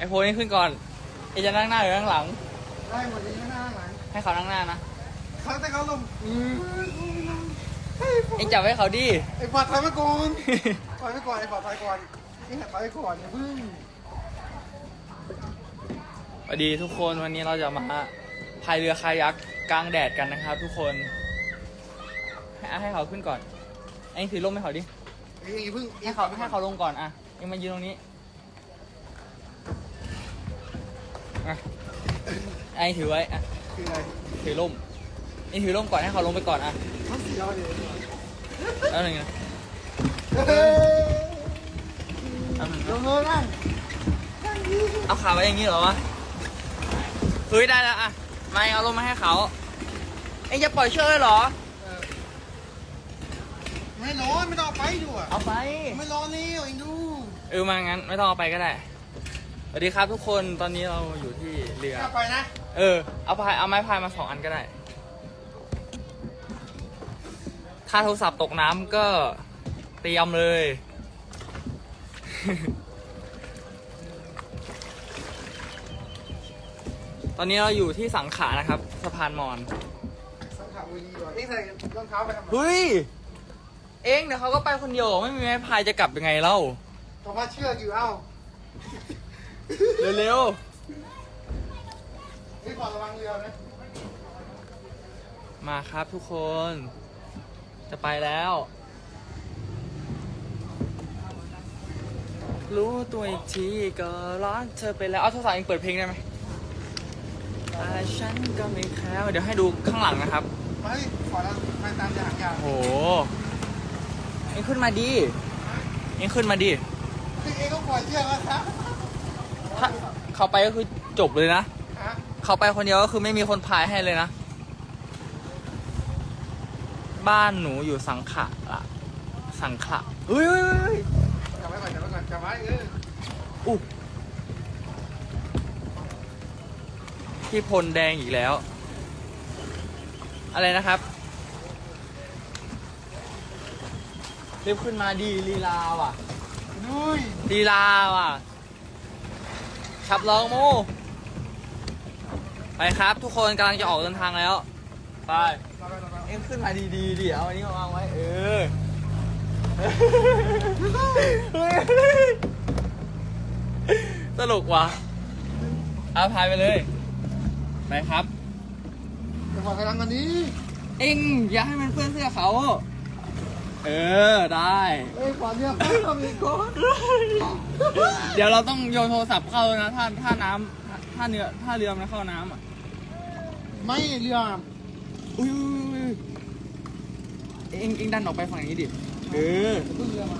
ไอโฟนนี่ขึ้นก่อนไอจะนั่งหน้าหรือนั่งหลัง ได้หมดเลยหน้าหลังให้เขานั่งหน้านะเขาแต่เขาลงอืมไอจับให้เขาดิไอ้ปอดถอยมาก่อนถอยไปก่อนไอ้ปอดถอยก่อนนี่ถอยไปก่อนอย่าพึ่งสวัสดีทุกคนวันนี้เราจะมาพายเรือคายักกลางแดดกันนะครับ ทุกคน ให้ให้เขาขึ้นก่อนไอ้ถือร่มให้เขาดิ เอ้ยอย่าพึ่งให้เขาให้เขาลงก่อนอะยังมายืนตรงนี้ อะไอ้ถือไว้อะคืออะไรถือร่มไอ้ถือร่มก่อนให้เขาลงไปก่อนอะเขาเสียวเลยแล้วหนึ่งนะเฮ้ยแล้วหนึ่งลนะงเลยนั่งเอาขาไว้อย่างนี้เหรอวะเฮ้ยได้แล้วอะไม่เอาร่มมาให้เขาเอ็งจะปล่อยเชือกเลยเหรอ ไม่ร้อนไม่ต้องเอาไปอยู่อะเอาไป ไม่ร้อนแล้วเองดู เออมางั้นไม่ต้องเอาไปก็ได้ สวัสดีครับทุกคนตอนนี้เราอยู่ที่เรือถ้าไปนะ เออ เอาพายเอาไม้พายมาสองอันก็ได้ ถ้าโทรศัพท์ตกน้ำก็เตรียมเลย ตอนนี้เราอยู่ที่สังขารนะครับสะพานมอน สังขารบุรีว่ะเอ้ยใส่รองเท้าไปทำไมเฮ้ย เองเดี๋ยวเขาก็ไปคนเดียวไม่มีไม้พายจะกลับยังไงเล่า ผมว่าเชือกอยู่เอ้า เร็วนี่ปอดระวังเรือนะๆ มาครับทุกคน จะไปแล้ว รู้ตัวอีกทีก็รักเธอไปแล้วเอาโทรศัพท์เองเปิดเพลงได้ไหมแต่ฉันก็ไม่แคล้วเดี๋ยวให้ดูข้างหลังนะครับ ไปปอดเราไปตามจะหางยาวโอ้โหเองขึ้นมาดิเองขึ้นมาดิคือเองก็ปล่อยเชือกแล้วครับ ถ้าเขาไปก็คือจบเลยนะ ฮะเขาไปคนเดียวก็คือไม่มีคนพายให้เลยนะ บ้านหนูอยู่สังขะละสังขะเฮ้ยเฮ้ยเฮ้ยจับไว้ก่อนจับไว้ก่อนจับไว้เอออุ๊ยพี่พลแดงอีกแล้ว อะไรนะครับรีบขึ้นมาดีลีลาว่ะ นุ้ยลีลาว่ะ ขับลองโมไปครับ ทุกคนกำลังจะออกเดินทางแล้ว ไปเราไปเราไปเอ็มขึ้นมาดีๆดิเอาอันนี้มาวางไว้ เออเฮ้ยตลกว่ะเอาพายไปเลย ไปครับจังหวะกำลังวันนี้ เอ็งอย่าให้มันเพื่อนเสื้อเขา เออได้ เอ้ยปอดเรือเขาทำอีกคนเดี๋ยวเราต้องโยนโทรศัพท์เข้านะถ้าถ้าน้ำถ้าเนื้อถ้าเรือมันเข้าน้ำอะไม่เรืออุ้ยอุ้ยอุ้ยเอ็งเอ็งดันออกไปฝั่งนี้ดิเออขึ้นเรือมา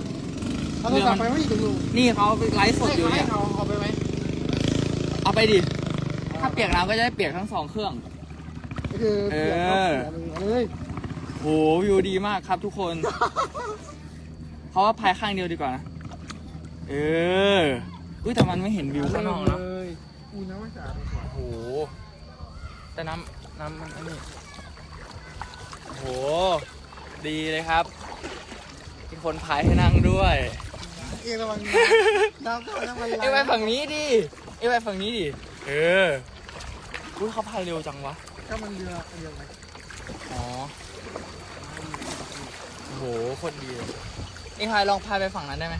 เขาต้องกลับไปไม่ถึงลุงนี่เขาไปไลฟ์สดอยู่ให้เนี่ยเขาเอาไปไหมเอาไปดิถ้าเปียกน้ำก็จะได้เปียกทั้งสองเครื่องคือเปียกเขาเสียเลยเอ้ย โหวิวดีมากครับทุกคนเขาว่าพายข้างเดียวดีกว่านะเอออุ้ยแต่มันไม่เห็นวิวข้างนอกนะเลยอู้น้ำไม่สะอาดเลยว่ะโหแต่น้ำน้ำมันอันนี้โหดีเลยครับมีคนพายให้นั่งด้วยเองระวังน้ำเข้าน้ำมันไหลเอ้ยไปฝั่งนี้ดิเอ้ยไปฝั่งนี้ดิเอออุ้ยเขาพายเร็วจังวะก็มันเรือเรือไหมอ๋อโอ้โหโคตรดีเลยเอ้ยพายลองพายไปฝั่งนั้นได้ไหม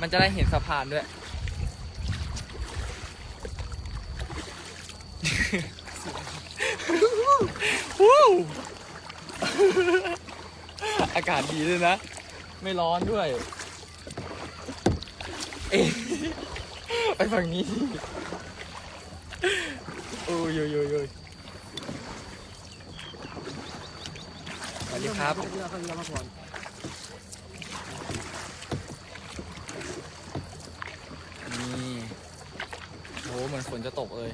มันจะได้เห็นสะพานด้วย วู้อากาศดีด้วยนะ ไม่ร้อนด้วย เอ๊ะไปฝั่งนี้ดิโอ้ยโยยโยยโยยสวัสดีครับ เรือเขาเรือมาก่อนนี่โห เหมือนฝนจะตกเลย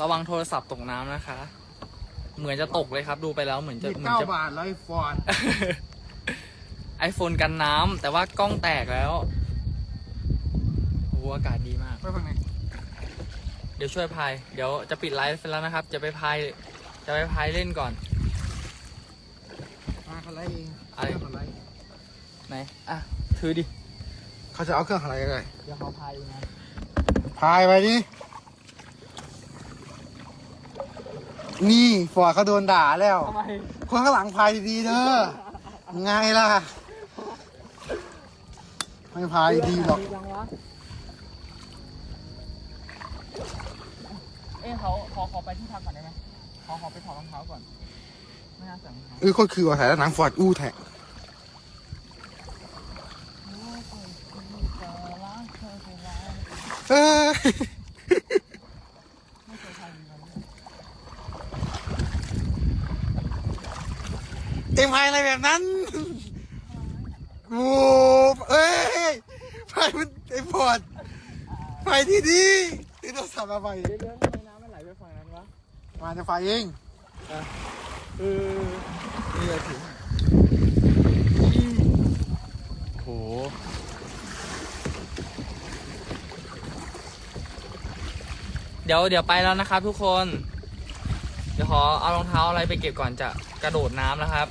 ระวังโทรศัพท์ตกน้ำนะคะ เหมือนจะตกเลยครับ ดูไปแล้วเหมือนจะยี่สิบเหมือนเก้าจะ บาทร้อยฟอนไอโฟนกันน้ำแต่ว่ากล้องแตกแล้วโอ้โหอากาศดีมาก ไปฝั่งไหนเดี๋ยวช่วยพาย เดี๋ยวจะปิดไลฟ์แล้วนะครับ จะไปพาย จะไปพายเล่นก่อน มาเขาไล่เองอะไร เคงเขาไล่ไหน อะ ถือดิ เขาจะเอาเครื่องอะไรกันเลยเดี๋ยวเขาพายเองนะ พายไปดิ นี่ฟอร์ดเขาโดนด่าแล้ว ทำไมคนข้างหลังพายดีๆเด้อ ไงล่ะ ไม่พายดีหรอก ยังวะเอ้ยเขาขอขอไปที่พักก่อนได้ไหมขอขอไปถอดรองเท้าก่อน ไม่น่าใส่รองเท้า เออก็คือว่าถ่ายแล้วหนังฟอร์ดอู้แท็ก เออเต็มพายอะไรแบบนั้นโอ้เอ้ยพายมันเต็มพอร์ดพายที่ดีที่ต้องสับมาไปเดี๋ยวเดี๋ยวทำไมน้ำมันไหลไปฝั่งนั้นวะมาจะไฟเองเออนี่เลยถึงโห เดี๋ยวเดี๋ยวไปแล้วนะครับทุกคน เดี๋ยวขอเอารองเท้าอะไรไปเก็บก่อนจะกระโดดน้ำนะครับ